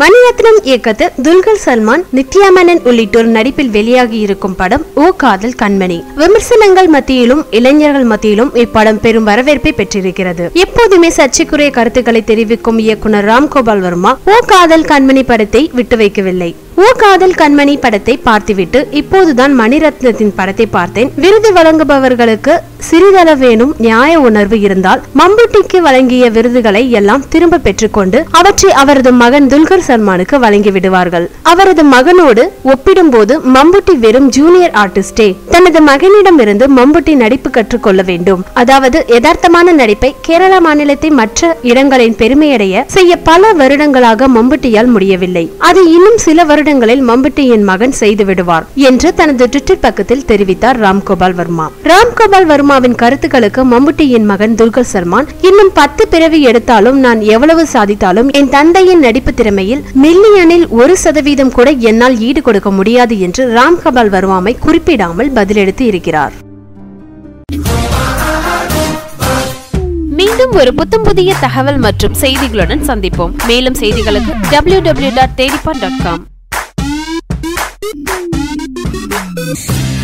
மணிரத்னம் இயக்கத்தில் துல்கர் சல்மான் நித்யா மேனன் உள்ளிட்டோர் நடிப்பில் வெளியாகி இருக்கும் படம் ஓ காதல் கண்மணி. விமர்சனங்கள் மத்தியிலும் இளைஞர்கள் மத்தியிலும் இப்படம் பெரும் வரவேற்பை பெற்றிருக்கிறது. எப்போதுமே சர்ச்சைக்குரிய கருத்துக்களை தெரிவிக்கும் இயக்குனர் ராம்கோபால் வர்மா ஓ காதல் கண்மணி படத்தை விட்டு வைக்கவில்லை. ஓ காதல் கண்மணி படத்தை பார்த்துவிட்டு இப்போதுதான் மணிரத்னத்தின் படத்தை பார்த்தேன். விருது வழங்குபவர்களுக்கு சிறிதளவேனும் நியாய உணர்வு இருந்தால் மம்புட்டிக்கு வழங்கிய விருதுகளை எல்லாம் திரும்ப பெற்றுக்கொண்டு அவற்றை அவரது மகன் துல்கர் சல்மானுக்கு வழங்கி விடுவார்கள். அவரது மகனோடு ஒப்பிடும்போது மம்புட்டி வெறும் ஜூனியர் ஆர்டிஸ்டே தனது மகனிடமிருந்து மம்புட்டி நடிப்பு கற்றுக்கொள்ள வேண்டும். அதாவது யதார்த்தமான நடிப்பை கேரள மாநிலத்தை மற்ற இடங்களின் பெருமையடைய செய்ய பல வருடங்களாக மம்புட்டியால் முடியவில்லை. அது இன்னும் சில வருடங்களில் மம்புட்டியின் மகன் செய்து விடுவார் என்று தனது ட்விட்டர் பக்கத்தில் தெரிவித்தார் ராம்கோபால் வர்மா. ராம்கோபால் வர்மாவின் கருத்துக்களுக்கு மம்புட்டியின் மகன் துல்கர் சல்மான் இன்னும் பத்து பிறவி எடுத்தாலும் நான் எவ்வளவு சாதித்தாலும் என் தந்தையின் நடிப்பு திறமையில் மில்லியனில் ஒரு சதவீதம் கூட என்னால் ஈடு கொடுக்க முடியாது என்று ராம்கபால் வர்மாவை குறிப்பிடாமல் பதிலளித்து இருக்கிறார். மீண்டும் ஒரு புத்தம் புதிய தகவல் மற்றும் செய்திகளுடன் சந்திப்போம். மேலும் செய்திகளுக்கு www.தேடிப்பான்.com Peace.